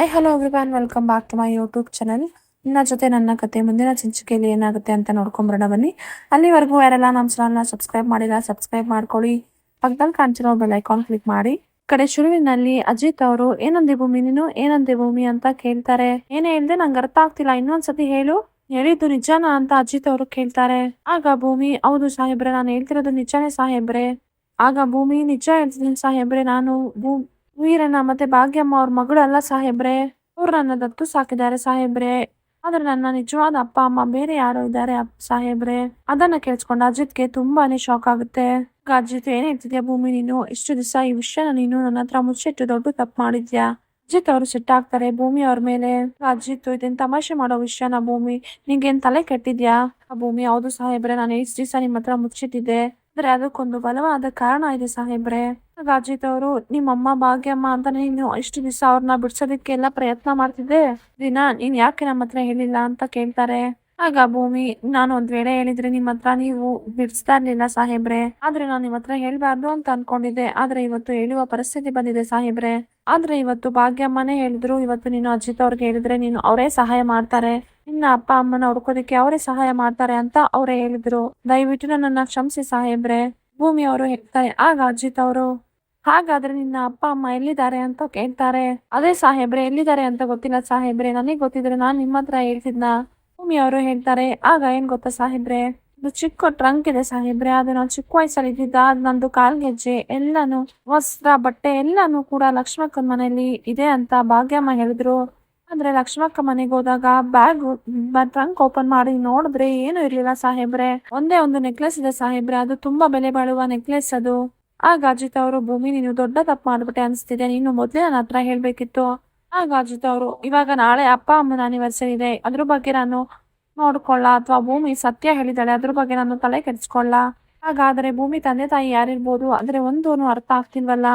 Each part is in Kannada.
I hello everyone welcome back to my YouTube channel ನನ್ನ ಜೊತೆ ನನ್ನ ಕತೆ ಮುಂದಿನ ಸಂಚಿಕೆಯಲ್ಲಿ ಏನಾಗುತ್ತೆ ಅಂತ ನೋಡ್ಕೊಂಬರೋಣ ಬನ್ನಿ. ಅಲ್ಲಿವರೆಗೂ ಯಾರೆಲ್ಲ ನಮ್ಮ ಚಾನಲ್ನ ಸಬ್ಸ್ಕ್ರೈಬ್ ಮಾಡಿಲ್ಲ ಸಬ್ಸ್ಕ್ರೈಬ್ ಮಾಡ್ಕೊಳ್ಳಿ. ಪಕ್ಕದಲ್ಲಿ ಕಾಣ್ತಿರೋ ಬೆಲ್ ಐಕಾನ್ ಕ್ಲಿಕ್ ಮಾಡಿ. ಕಡೆ ಶುರುವಿನಲ್ಲಿ ಅಜಿತ್ ಅವರು, ಏನಂದೆ ಭೂಮಿ ನೀನು? ಏನಂದೆ ಭೂಮಿ? ಅಂತ ಕೇಳ್ತಾರೆ. ಏನೇ ಇಲ್ಲದೆ ನಂಗೆ ಅರ್ಥ ಆಗ್ತಿಲ್ಲ. ಇನ್ನೊಂದ್ಸತಿ ಹೇಳು. ಹೇಳಿದ್ದು ನಿಜನಾ ಅಂತ ಅಜಿತ್ ಅವರು ಕೇಳ್ತಾರೆ. ಆಗ ಭೂಮಿ, ಹೌದು ಸಾಹೇಬ್ರೆ, ನಾನು ಹೇಳ್ತಿರೋದು ನಿಜಾನೇ ಸಾಹೇಬ್ರೆ. ಆಗ ಭೂಮಿ ನಿಜ ಹೇಳ್ತಿದ್ದೀನಿ ಸಾಹೇಬ್ರೆ, ನಾನು ಭೂ ವೀರಣ್ಣ ಮತ್ತೆ ಭಾಗ್ಯಮ್ಮ ಅವ್ರ ಮಗಳು ಅಲ್ಲ ಸಾಹೇಬ್ರೆ. ಅವ್ರು ನನ್ನ ದತ್ತು ಸಾಕಿದ್ದಾರೆ ಸಾಹೇಬ್ರೆ. ಆದ್ರೆ ನನ್ನ ನಿಜವಾದ ಅಪ್ಪ, ಅಮ್ಮ ಬೇರೆ ಯಾರೋ ಇದ್ದಾರೆ ಸಾಹೇಬ್ರೆ. ಅದನ್ನ ಕೇಳಿಸ್ಕೊಂಡು ಅಜಿತ್ಗೆ ತುಂಬಾನೇ ಶಾಕ್ ಆಗುತ್ತೆ. ಆಗ ಅಜಿತ್ ಏನ್ ಭೂಮಿ ನೀನು? ಇಷ್ಟು ದಿವಸ ಈ ವಿಷಯನ ನೀನು ನನ್ನ ಹತ್ರ ಮುಚ್ಚಿಟ್ಟು ದೊಡ್ಡ ತಪ್ಪು ಮಾಡಿದ್ಯಾ? ಅಜಿತ್ ಅವರು ಸಿಟ್ಟಾಗ್ತಾರೆ ಭೂಮಿ ಅವ್ರ ಮೇಲೆ. ಅಜಿತ್ ಇದನ್ ತಮಾಷೆ ಮಾಡೋ ವಿಷಯನ ಭೂಮಿ, ನಿಂಗೇನ್ ತಲೆ ಕೆಟ್ಟಿದ್ಯಾ? ಆ ಭೂಮಿ ಹೌದು ಸಾಹೇಬ್ರೆ, ನಾನು ಇಷ್ಟು ದಿವಸ ನಿಮ್ಮ ಹತ್ರ ಮುಚ್ಚಿಟ್ಟಿದ್ದೆ. ಆದ್ರೆ ಅದಕ್ಕೊಂದು ಬಲವಾದ ಕಾರಣ ಇದೆ ಸಾಹೇಬ್ರೆ ರಾಜೀತ್ ಅವರು ನಿಮ್ಮಮ್ಮ ಭಾಗ್ಯಮ್ಮ ಅಂತ ನೀನು ಇಷ್ಟು ದಿವಸ ಅವ್ರನ್ನ ಬಿಡ್ಸೋದಕ್ಕೆಲ್ಲ ಪ್ರಯತ್ನ ಮಾಡ್ತಿದ್ದೆ ದಿನ ನೀನ್ ಯಾಕೆ ನಮ್ಮ ಹತ್ರ ಹೇಳಿಲ್ಲ ಅಂತ ಕೇಳ್ತಾರೆ ಆಗ ಭೂಮಿ ನಾನು ಒಂದ್ ವೇಳೆ ಹೇಳಿದ್ರೆ ನಿಮ್ ಹತ್ರ ನೀವು ಬಿಡಿಸ್ತಾ ಇರ್ಲಿಲ್ಲ ಸಾಹೇಬ್ರೆ. ಆದ್ರೆ ನಾನು ನಿಮ್ ಹತ್ರ ಹೇಳ್ಬಾರ್ದು ಅಂತ ಅನ್ಕೊಂಡಿದ್ದೆ. ಆದ್ರೆ ಇವತ್ತು ಹೇಳುವ ಪರಿಸ್ಥಿತಿ ಬಂದಿದೆ ಸಾಹೇಬ್ರೆ. ಆದ್ರೆ ಇವತ್ತು ಭಾಗ್ಯಮ್ಮನೇ ಹೇಳಿದ್ರು, ಇವತ್ತು ನೀನು ಅಜಿತ್ ಅವ್ರಿಗೆ ಹೇಳಿದ್ರೆ ನೀನು ಅವರೇ ಸಹಾಯ ಮಾಡ್ತಾರೆ. ನಿನ್ನ ಅಪ್ಪ ಅಮ್ಮನ ಹುಡ್ಕೋದಕ್ಕೆ ಅವರೇ ಸಹಾಯ ಮಾಡ್ತಾರೆ ಅಂತ ಅವರೇ ಹೇಳಿದ್ರು. ದಯವಿಟ್ಟು ನನ್ನನ್ನ ಕ್ಷಮಿಸಿ ಸಾಹೇಬ್ರೆ. ಭೂಮಿ ಅವರು ಹೇಳ್ತಾರೆ, ಆಗ ಅಜಿತ್ ಅವರು. ಹಾಗಾದ್ರೆ ನಿನ್ನ ಅಪ್ಪ ಅಮ್ಮ ಎಲ್ಲಿದ್ದಾರೆ ಅಂತ ಕೇಳ್ತಾರೆ. ಅದೇ ಸಾಹೇಬ್ರೆ, ಎಲ್ಲಿದ್ದಾರೆ ಅಂತ ಗೊತ್ತಿಲ್ಲ ಸಾಹೇಬ್ರೆ. ನನಗೆ ಗೊತ್ತಿದ್ರೆ ನಾನ್ ನಿಮ್ಮ ಹತ್ರ ಹೇಳ್ತಿದ್ನ? ಭೂಮಿ ಅವರು ಹೇಳ್ತಾರೆ, ಆಗ ಏನ್ ಗೊತ್ತಾ ಸಾಹೇಬ್ರೆ? ಒಂದು ಚಿಕ್ಕ ಟ್ರಂಕ್ ಇದೆ ಸಾಹೇಬ್ರೆ, ಅದು ನಾನು ಚಿಕ್ಕ ವಯಸ್ಸಲ್ಲಿ ಇದ್ದಿದ್ದ ಅದ್ ನಂದು ಕಾಲ್ಗೆಜ್ಜೆ ಎಲ್ಲಾನು ವಸ್ತ್ರ, ಬಟ್ಟೆ ಎಲ್ಲಾನು ಕೂಡ ಲಕ್ಷ್ಮಕ್ಕನ ಮನೆಯಲ್ಲಿ ಇದೆ ಅಂತ ಭಾಗ್ಯಮ್ಮ ಹೇಳಿದ್ರು. ಅಂದ್ರೆ ಲಕ್ಷ್ಮಕ್ಕ ಮನೆಗೆ ಹೋದಾಗ ಬ್ಯಾಗ್ ಟ್ರಂಕ್ ಓಪನ್ ಮಾಡಿ ನೋಡಿದ್ರೆ ಏನು ಇರ್ಲಿಲ್ಲ ಸಾಹೇಬ್ರೆ. ಒಂದೇ ಒಂದು ನೆಕ್ಲೆಸ್ ಇದೆ ಸಾಹೇಬ್ರೆ, ಅದು ತುಂಬಾ ಬೆಲೆ ಬಾಳುವ ನೆಕ್ಲೆಸ್ ಅದು. ಆಗ ಅಜಿತ್ ಅವರು, ಭೂಮಿ, ನೀನು ದೊಡ್ಡ ತಪ್ಪು ಮಾಡ್ಬಿಟ್ಟೆ ಅನ್ಸ್ತಿದೆ. ನೀನು ಮೊದ್ಲೇ ನನ್ನ ಹತ್ರ ಹೇಳ್ಬೇಕಿತ್ತು. ಆಗ ಅಜಿತ್ ಅವರು ಇವಾಗ ನಾಳೆ ಅಪ್ಪ ಅಮ್ಮನ ಆನಿವರ್ಸರಿ ಇದೆ. ಅದ್ರ ಬಗ್ಗೆ ನಾನು ನೋಡ್ಕೊಳ್ಳ ಅಥವಾ ಭೂಮಿ ಸತ್ಯ ಹೇಳಿದಾಳೆ ಅದ್ರ ಬಗ್ಗೆ ನಾನು ತಲೆ ಕೆಡಿಸ್ಕೊಳ್ಳ. ಹಾಗಾದ್ರೆ ಭೂಮಿ ತಂದೆ ತಾಯಿ ಯಾರಿರ್ಬೋದು? ಆದ್ರೆ ಒಂದೂನು ಅರ್ಥ ಆಗ್ತಿಲ್ವಲ್ಲ?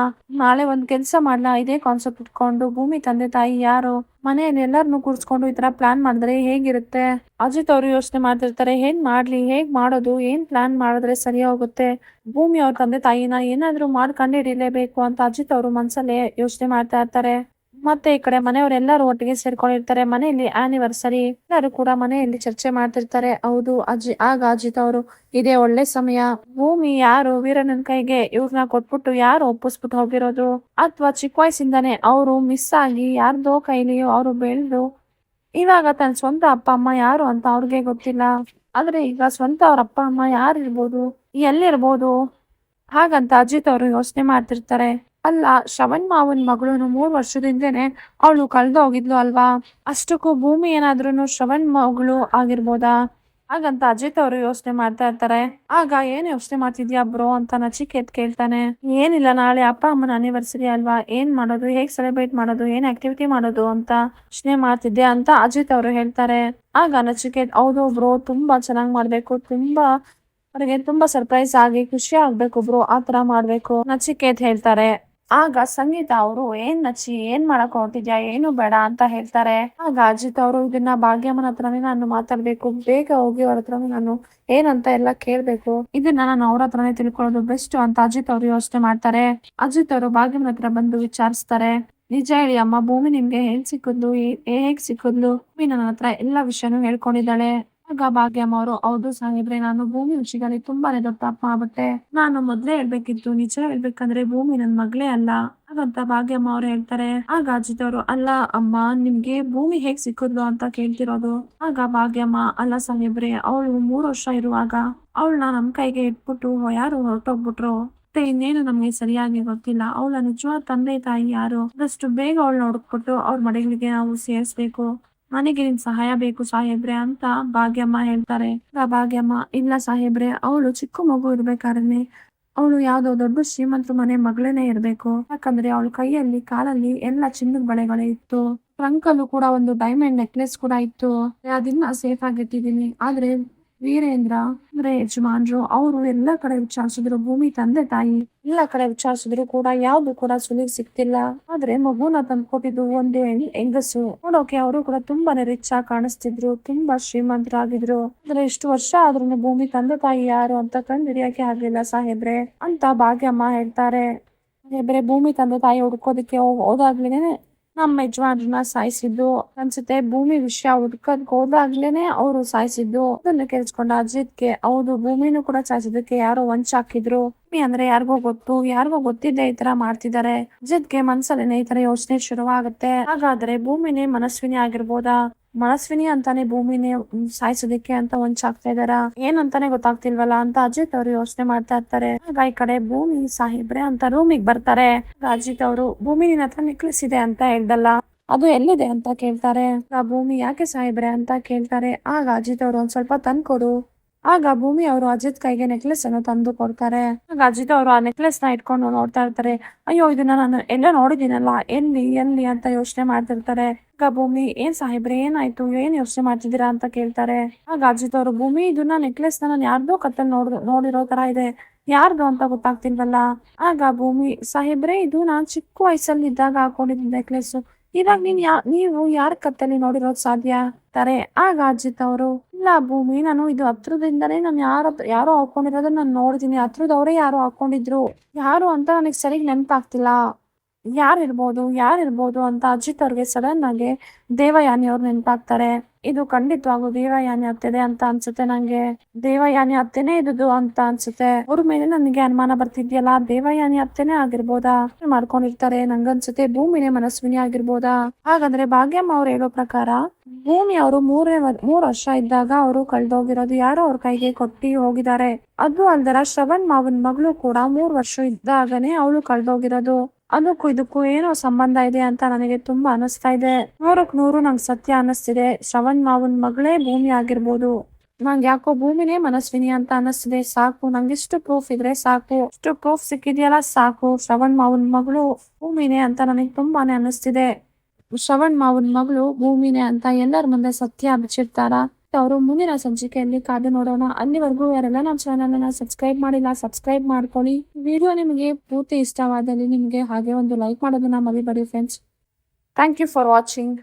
ನಾಳೆ ಒಂದ್ ಕೆಲ್ಸ ಮಾಡ್ಲಾ? ಇದೇ ಕಾನ್ಸೆಪ್ಟ್ ಇಟ್ಕೊಂಡು ಭೂಮಿ ತಂದೆ ತಾಯಿ ಯಾರು? ಮನೆಯಲ್ಲಿ ಎಲ್ಲರನ್ನು ಕೂರ್ಸ್ಕೊಂಡು ಈ ತರ ಪ್ಲಾನ್ ಮಾಡಿದ್ರೆ ಹೇಗಿರುತ್ತೆ? ಅಜಿತ್ ಅವರು ಯೋಚನೆ ಮಾಡ್ತಿರ್ತಾರೆ, ಏನ್ ಮಾಡ್ಲಿ? ಹೇಗ್ ಮಾಡೋದು? ಏನ್ ಪ್ಲಾನ್ ಮಾಡಿದ್ರೆ ಸರಿ ಹೋಗುತ್ತೆ? ಭೂಮಿ ಅವ್ರ ತಂದೆ ತಾಯಿನ ಏನಾದ್ರೂ ಮಾಡ್ಕಂಡು ಹಿಡಿಲೇಬೇಕು ಅಂತ ಅಜಿತ್ ಅವರು ಮನ್ಸಲ್ಲೇ ಯೋಚನೆ ಮಾಡ್ತಾ ಇರ್ತಾರೆ. ಮತ್ತೆ ಈ ಕಡೆ ಮನೆಯವರೆಲ್ಲರೂ ಒಟ್ಟಿಗೆ ಸೇರ್ಕೊಂಡಿರ್ತಾರೆ. ಮನೆಯಲ್ಲಿ ಆನಿವರ್ಸರಿ ಎಲ್ಲರೂ ಕೂಡ ಮನೆಯಲ್ಲಿ ಚರ್ಚೆ ಮಾಡ್ತಿರ್ತಾರೆ. ಹೌದು ಅಜ್ಜಿ ಆಗ ಅಜಿತ್ ಅವರು, ಇದೇ ಒಳ್ಳೆ ಸಮಯ. ಭೂಮಿ ಯಾರು? ವೀರಣ್ಣನ ಕೈಗೆ ಇವ್ರನ್ನ ಕೊಟ್ಬಿಟ್ಟು ಯಾರು ಒಪ್ಪಿಸ್ಬಿಟ್ಟು ಹೋಗಿರೋದು? ಅಥವಾ ಚಿಕ್ಕ ವಯಸ್ಸಿಂದಾನೆ ಅವರು ಮಿಸ್ ಆಗಿ ಯಾರ್ದೋ ಕೈಲಿಯೋ ಅವರು ಬೆಳೆದು ಇವಾಗ ತನ್ನ ಸ್ವಂತ ಅಪ್ಪ, ಅಮ್ಮ ಯಾರು ಅಂತ ಅವ್ರಿಗೆ ಗೊತ್ತಿಲ್ಲ. ಆದ್ರೆ ಈಗ ಸ್ವಂತ ಅವ್ರ ಅಪ್ಪ, ಅಮ್ಮ ಯಾರು ಇರ್ಬೋದು ಎಲ್ಲಿರ್ಬೋದು? ಹಾಗಂತ ಅಜಿತ್ ಅವರು ಯೋಚನೆ ಮಾಡ್ತಿರ್ತಾರೆ. ಅಲ್ಲ ಶವನ್ ಮಾವನ್ ಮಗಳು ಮೂರ್ ವರ್ಷದಿಂದನೇ ಅವಳು ಕಳೆದು ಹೋಗಿದ್ಲು ಅಲ್ವಾ? ಅಷ್ಟಕ್ಕೂ ಭೂಮಿ ಏನಾದ್ರೂ ಶ್ರವಣ್ ಮಗಳು ಆಗಿರ್ಬೋದಾ? ಹಾಗಂತ ಅಜಿತ್ ಅವರು ಯೋಚನೆ ಮಾಡ್ತಾ ಇರ್ತಾರೆ. ಆಗ ಏನ್ ಯೋಚನೆ ಮಾಡ್ತಿದ್ಯಾ ಬ್ರೋ ಅಂತ ನಚಿಕೇತ್ ಕೇಳ್ತಾನೆ. ಏನಿಲ್ಲ, ನಾಳೆ ಅಪ್ಪ ಅಮ್ಮನ ಅನಿವರ್ಸರಿ ಅಲ್ವಾ? ಏನ್ ಮಾಡೋದು? ಹೇಗ್ ಸೆಲೆಬ್ರೇಟ್ ಮಾಡೋದು? ಏನ್ ಆಕ್ಟಿವಿಟಿ ಮಾಡೋದು ಅಂತ ಯೋಚನೆ ಮಾಡ್ತಿದ್ದೆ ಅಂತ ಅಜಿತ್ ಅವರು ಹೇಳ್ತಾರೆ. ಆಗ ನಚಿಕೇತ್, ಹೌದು ಬ್ರೋ, ತುಂಬಾ ಚೆನ್ನಾಗ್ ಮಾಡ್ಬೇಕು. ತುಂಬಾ, ಅವ್ರಿಗೆ ತುಂಬಾ ಸರ್ಪ್ರೈಸ್ ಆಗಿ ಖುಷಿ ಆಗ್ಬೇಕು ಬ್ರೋ, ಆ ತರ ಮಾಡ್ಬೇಕು. ನಚಿಕೇತ್ ಹೇಳ್ತಾರೆ. ಆಗ ಸಂಗೀತ ಅವರು, ಏನ್ ನಚ್ಚಿ, ಏನ್ ಮಾಡಕ್ ಹೊರಟಿದ್ಯಾ, ಏನು ಬೇಡ ಅಂತ ಹೇಳ್ತಾರೆ. ಆಗ ಅಜಿತ್ ಅವರು, ಇದನ್ನ ಭಾಗ್ಯಮ್ಮನ ಹತ್ರನೇ ನಾನು ಮಾತಾಡ್ಬೇಕು, ಬೇಗ ಹೋಗಿ ಅವ್ರ ಹತ್ರನೇ ನಾನು ಏನಂತ ಎಲ್ಲ ಕೇಳ್ಬೇಕು. ಇದನ್ನ ನಾನು ಅವ್ರ ಹತ್ರನೇ ತಿಳ್ಕೊಳ್ಳೋದು ಬೆಸ್ಟ್ ಅಂತ ಅಜಿತ್ ಅವರು ಯೋಚನೆ ಮಾಡ್ತಾರೆ. ಅಜಿತ್ ಅವರು ಭಾಗ್ಯಮ್ಮನ ಹತ್ರ ಬಂದು ವಿಚಾರಿಸ್ತಾರೆ. ನಿಜ ಹೇಳಿ ಅಮ್ಮ, ಭೂಮಿ ನಿಮ್ಗೆ ಹೇಗ್ ಸಿಕ್ಕಿದ್ಲು? ಹೇಗ್ ಸಿಕ್ಕಿದ್ಲು? ಭೂಮಿ ನನ್ನ ಹತ್ರ ಎಲ್ಲಾ ವಿಷಯನೂ ಹೇಳ್ಕೊಂಡಿದ್ದಾಳೆ. ಆಗ ಭಾಗ್ಯಮ್ಮ ಅವರು, ಹೌದು ಸಾಹೇಬ್ರೆ ನಾನು ಭೂಮಿ ವಿಷಯದಲ್ಲಿ ತುಂಬಾನೇ ದೊಡ್ಡ ತಪ್ಪ ಆಗ್ಬಿಟ್ಟೆ. ನಾನು ಮೊದ್ಲೇ ಹೇಳ್ಬೇಕಿತ್ತು, ನಿಜ ಹೇಳ್ಬೇಕಂದ್ರೆ ಭೂಮಿ ನನ್ ಮಗಳೇ ಅಲ್ಲ. ಹಾಗಂತ ಭಾಗ್ಯಮ್ಮ ಅವ್ರು ಹೇಳ್ತಾರೆ. ಆಗ ಅಜಿತ್ ಅಲ್ಲ ಅಮ್ಮ, ನಿಮ್ಗೆ ಭೂಮಿ ಹೇಗ್ ಸಿಕ್ಕಿದ್ಲು ಅಂತ ಕೇಳ್ತಿರೋದು? ಆಗ ಭಾಗ್ಯಮ್ಮ, ಅಲ್ಲ ಸಾಹೇಬ್ರೆ ಅವಳು ಮೂರ್ ವರ್ಷ ಇರುವಾಗ ಅವಳನ್ನ ನಮ್ ಕೈಗೆ ಇಟ್ಬಿಟ್ಟು ಯಾರು ಹೊರಟೋಗ್ಬಿಟ್ರು? ಮತ್ತೆ ಇನ್ನೇನು ನಮ್ಗೆ ಸರಿಯಾಗಿ ಗೊತ್ತಿಲ್ಲ. ಅವಳ ನಿಜವಾದ ತಂದೆ ತಾಯಿ ಯಾರು? ಆದಷ್ಟು ಬೇಗ ಅವಳನ್ನ ಹುಡುಕ್ಬಿಟ್ಟು ಅವ್ರ ಮನೆಗಳಿಗೆ ನಾವು ಸೇರಿಸ್ಬೇಕು. ನನಗೆ ನಿನ್ ಸಹಾಯ ಬೇಕು ಸಾಹೇಬ್ರೆ ಅಂತ ಭಾಗ್ಯಮ್ಮ ಹೇಳ್ತಾರೆ. ಭಾಗ್ಯಮ್ಮ, ಇಲ್ಲ ಸಾಹೇಬ್ರೆ, ಅವಳು ಚಿಕ್ಕ ಮಗು ಇರ್ಬೇಕಾದ್ರೆ ಅವಳು ಯಾವ್ದೋ ದೊಡ್ಡ ಶ್ರೀಮಂತರ ಮನೆ ಮಗಳೇನೆ ಇರ್ಬೇಕು. ಯಾಕಂದ್ರೆ ಅವಳ ಕೈಯಲ್ಲಿ, ಕಾಲಲ್ಲಿ ಎಲ್ಲ ಚಿನ್ನದ ಬಳೆಗಳೇ ಇತ್ತು. ಟ್ರಂಕಲ್ಲೂ ಕೂಡ ಒಂದು ಡೈಮಂಡ್ ನೆಕ್ಲೆಸ್ ಕೂಡ ಇತ್ತು. ಅದನ್ನ ಸೇಫ್ ಆಗಿಟ್ಟಿದೀನಿ ಆದ್ರೆ ವೀರೇಂದ್ರ ಅಂದ್ರೆ ಯಜಮಾನ್ರು ಅವರು ಎಲ್ಲ ಕಡೆ ವಿಚಾರಿಸಿದ್ರು. ಭೂಮಿ ತಂದೆ ತಾಯಿ ಎಲ್ಲ ಕಡೆ ವಿಚಾರಿಸಿದ್ರು ಕೂಡ. ಯಾವ್ದು ಕೂಡ ಸುಲಿಗ್ ಸಿಕ್ತಿಲ್ಲ ಆದ್ರೆ ಮಗುನ ತಂದ್ಕೊಟ್ಟಿದ್ದು ಒಂದು ಹೆಂಗಸು. ನೋಡೋಕೆ ಅವರು ಕೂಡ ತುಂಬಾನೇ ರಿಚ್ ಆಗಿ ಕಾಣಿಸ್ತಿದ್ರು. ತುಂಬಾ ಶ್ರೀಮಂತರಾಗಿದ್ರು. ಅಂದ್ರೆ ಇಷ್ಟು ವರ್ಷ ಆದ್ರೂ ಭೂಮಿ ತಂದೆ ತಾಯಿ ಯಾರು ಅಂತ ಕಂಡು ಹಿಡಿಯಕ್ಕೆ ಆಗ್ಲಿಲ್ಲ ಸಾಹೇಬ್ರೆ ಅಂತ ಭಾಗ್ಯಮ್ಮ ಹೇಳ್ತಾರೆ. ಸಾಹೇಬ್ರೆ, ಭೂಮಿ ತಂದೆ ತಾಯಿ ಹುಡ್ಕೋದಕ್ಕೆ ಹೋದಾಗ್ಲೇನೆ ನಮ್ಮ ಯಜಮಾನ್ರನ್ನ ಸಾಯಿಸಿದ್ದು ಅನ್ಸುತ್ತೆ. ಭೂಮಿ ವಿಷಯ ಹುಡ್ಕದ್ ಹೋದಾಗ್ಲೇನೆ ಅವ್ರು ಸಾಯಿಸಿದ್ದು ಅದನ್ನ ಕೇಳಿಸ್ಕೊಂಡ ಅಜಿತ್ಗೆ, ಹೌದು, ಭೂಮಿನೂ ಕೂಡ ಸಾಯಿಸಿದ್ದಕ್ಕೆ ಯಾರೋ ವಂಚ ಹಾಕಿದ್ರು. ಅಂದ್ರೆ ಯಾರಿಗೋ ಗೊತ್ತು. ಯಾರಿಗೋ ಗೊತ್ತಿದ್ದೆ ಈ ತರ ಮಾಡ್ತಿದ್ದಾರೆ. ಅಜಿತ್ಗೆ ಮನ್ಸಲ್ಲೇನೆ ಈ ತರ ಯೋಚನೆ ಶುರುವಾಗುತ್ತೆ. ಹಾಗಾದ್ರೆ ಭೂಮಿನೇ ಮನಸ್ವಿನಿ ಆಗಿರ್ಬೋದಾ? ಮನಸ್ವಿನಿ ಅಂತಾನೆ ಭೂಮಿನೇ ಸಾಯಿಸೋದಕ್ಕೆ ಅಂತ ಹೊಂಚಾಗ್ತಾ ಇದಾರ ಏನಂತಾನೆ ಗೊತ್ತಾಗ್ತಿಲ್ವಲ್ಲ ಅಂತ ಅಜಿತ್ ಅವರು ಯೋಚನೆ ಮಾಡ್ತಾ ಇರ್ತಾರೆ. ಈ ಕಡೆ ಭೂಮಿ ಸಾಹಿಬ್ರೆ ಅಂತ ರೂಮಿಗೆ ಬರ್ತಾರೆ. ಅಜಿತ್ ಅವರು ಭೂಮಿ ನಿನ್ನ ಹತ್ರ ನೆಕ್ಲೆಸ್ ಇದೆ ಅಂತ ಹೇಳ್ದಲ್ಲ, ಅದು ಎಲ್ಲಿದೆ ಅಂತ ಕೇಳ್ತಾರೆ. ಆ ಭೂಮಿ ಯಾಕೆ ಸಾಹೇಬ್ರೆ ಅಂತ ಕೇಳ್ತಾರೆ. ಆಗ ಅಜಿತ್ ಅವರು ಒಂದ್ ಸ್ವಲ್ಪ ತಂದ್ಕೊಡು. ಆಗ ಭೂಮಿ ಅವರು ಅಜಿತ್ ಕೈಗೆ ನೆಕ್ಲೆಸ್ ಅನ್ನು ತಂದು ಕೊಡ್ತಾರೆ. ಆಗ ಅಜಿತ್ ಅವರು ಆ ನೆಕ್ಲೆಸ್ನ ಇಟ್ಕೊಂಡು ನೋಡ್ತಾ ಇರ್ತಾರೆ. ಅಯ್ಯೋ, ಇದನ್ನ ನಾನು ಎಲ್ಲ ನೋಡಿದೀನಲ್ಲ ಎಲ್ಲಿ ಎಲ್ಲಿ? ಅಂತ ಯೋಚನೆ ಮಾಡ್ತಿರ್ತಾರೆ. ಆಗ ಭೂಮಿ, ಏನ್ ಸಾಹೇಬ್ರೆ, ಏನಾಯ್ತು, ಏನ್ ಯೋಚನೆ ಮಾಡ್ತಿದ್ದೀರಾ ಅಂತ ಕೇಳ್ತಾರೆ. ಆಗ ಅಜಿತ್ ಅವರು, ಭೂಮಿ, ಇದನ್ನ ನೆಕ್ಲೆಸ್ ನಾನು ಯಾರ್ದೋ ಕತ್ತಲ್ ನೋಡ್, ನೋಡಿರೋ ತರ ಇದೆ. ಯಾರ್ದು ಅಂತ ಗೊತ್ತಾಗ್ತಿಲ್ವಲ್ಲ? ಆಗ ಭೂಮಿ, ಸಾಹೇಬ್ರೆ, ಇದು ನಾನ್ ಚಿಕ್ಕ ವಯಸ್ಸಲ್ಲಿ ಇದ್ದಾಗ ಹಾಕೊಂಡಿದ್ದ ನೆಕ್ಲೆಸ್ ಇವಾಗ ನೀನ್ ಯಾ, ನೀವು ಯಾರ ಕತ್ತಲ್ಲಿ ನೋಡಿರೋದ್ ಸಾಧ್ಯ? ತಾರೆ. ಆಗ ಅಜಿತ್ ಅವರು, ಇಲ್ಲ ಭೂಮಿ, ನಾನು ಇದು ಹತ್ರದಿಂದನೇ ನಾನು ಯಾರ ಯಾರೋ ಹಾಕೊಂಡಿರೋದನ್ನ ನಾನು ನೋಡಿದೀನಿ. ಹತ್ರದವರೇ ಯಾರೋ ಹಾಕೊಂಡಿದ್ರು. ಯಾರು ಅಂತ ನನಗೆ ಸರಿಗ್ ನೆನಪಾಗ್ತಿಲ್ಲ. ಯಾರಿರ್ಬೋದು ಯಾರಿರ್ಬೋದು ಅಂತ ಅಜಿತ್ ಅವ್ರಿಗೆ ಸಡನ್ ಆಗಿ ದೇವಯಾನಿ ಅವ್ರು ನೆನಪಾಗ್ತಾರೆ. ಇದು ಖಂಡಿತವಾಗೂ ದೇವಯಾನಿ ಹತ್ತಿದೆ ಅಂತ ಅನ್ಸುತ್ತೆ ನಂಗೆ. ದೇವಯಾನಿ ಹತ್ತೇನೆ ಇದುದು ಅಂತ ಅನ್ಸುತ್ತೆ. ಅವ್ರ ಮೇಲೆ ನನಗೆ ಅನುಮಾನ ಬರ್ತಿದ್ಯಲ್ಲ, ದೇವಯಾನಿ ಹತ್ತೇನೆ ಆಗಿರ್ಬೋದಾ? ಮಾಡ್ಕೊಂಡಿರ್ತಾರೆ ನಂಗನ್ಸುತ್ತೆ ಭೂಮಿನೇ ಮನಸ್ವಿನಿ ಆಗಿರ್ಬೋದಾ? ಹಾಗಂದ್ರೆ ಭಾಗ್ಯಮ್ಮ ಅವ್ರು ಹೇಳೋ ಪ್ರಕಾರ, ಭೂಮಿ ಅವರು ಮೂರನೇ ಮೂರ್ ವರ್ಷ ಇದ್ದಾಗ ಅವರು ಕಳ್ದೋಗಿರೋದು ಯಾರೋ ಅವ್ರ ಕೈಗೆ ಕೊಟ್ಟಿ ಹೋಗಿದ್ದಾರೆ. ಅದು ಅಲ್ದರ ಶ್ರವಣ್ ಮಾವನ್ ಮಗಳು ಕೂಡ ಮೂರ್ ವರ್ಷ ಇದ್ದಾಗನೇ ಅವಳು ಕಳ್ದೋಗಿರೋದು. ಅದಕ್ಕೂ ಇದಕ್ಕೂ ಏನೋ ಸಂಬಂಧ ಇದೆ ಅಂತ ನನಗೆ ತುಂಬಾ ಅನಿಸ್ತಾ ಇದೆ ನೂರಕ್ ನೂರು ನಂಗೆ ಸತ್ಯ ಅನಿಸ್ತಿದೆ ಶ್ರವಣ್ ಮಾವನ್ ಮಗಳೇ ಭೂಮಿ ಆಗಿರ್ಬೋದು ನಂಗೆ ಯಾಕೋ ಭೂಮಿನೇ ಮನಸ್ವಿನಿ ಅಂತ ಅನಿಸ್ತಿದೆ ಸಾಕು ನಂಗೆ ಇಷ್ಟು ಪ್ರೂಫ್ ಇದ್ರೆ ಸಾಕು ಇಷ್ಟು ಪ್ರೂಫ್ ಸಿಕ್ಕಿದೆಯಲ್ಲ ಸಾಕು ಶ್ರವಣ್ ಮಾವನ್ ಮಗಳು ಭೂಮಿನೇ ಅಂತ ನನಗೆ ತುಂಬಾನೇ ಅನಿಸ್ತಿದೆ ಶ್ರವಣ್ ಮಾವನ್ ಮಗಳು ಭೂಮಿನೇ ಅಂತ ಎಲ್ಲರ ಮುಂದೆ ಸತ್ಯ ಬಿಚ್ಚಿರ್ತಾರ ಅವರು ಮುಂದಿನ ಸಂಚಿಕೆಯಲ್ಲಿ ಕಾದು ನೋಡೋಣ. ಅಲ್ಲಿವರೆಗೂ ಯಾರೆಲ್ಲ ನಮ್ಮ ಚಾನಲ್ ಅನ್ನ ಸಬ್ಸ್ಕ್ರೈಬ್ ಮಾಡಿಲ್ಲ ಸಬ್ಸ್ಕ್ರೈಬ್ ಮಾಡ್ಕೊಳ್ಳಿ. ವಿಡಿಯೋ ನಿಮಗೆ ಪೂರ್ತಿ ಇಷ್ಟವಾದಲ್ಲಿ ನಿಮಗೆ ಹಾಗೆ ಒಂದು ಲೈಕ್ ಮಾಡೋದನ್ನ ಮರಿಬೇಡಿ friends thank you for watching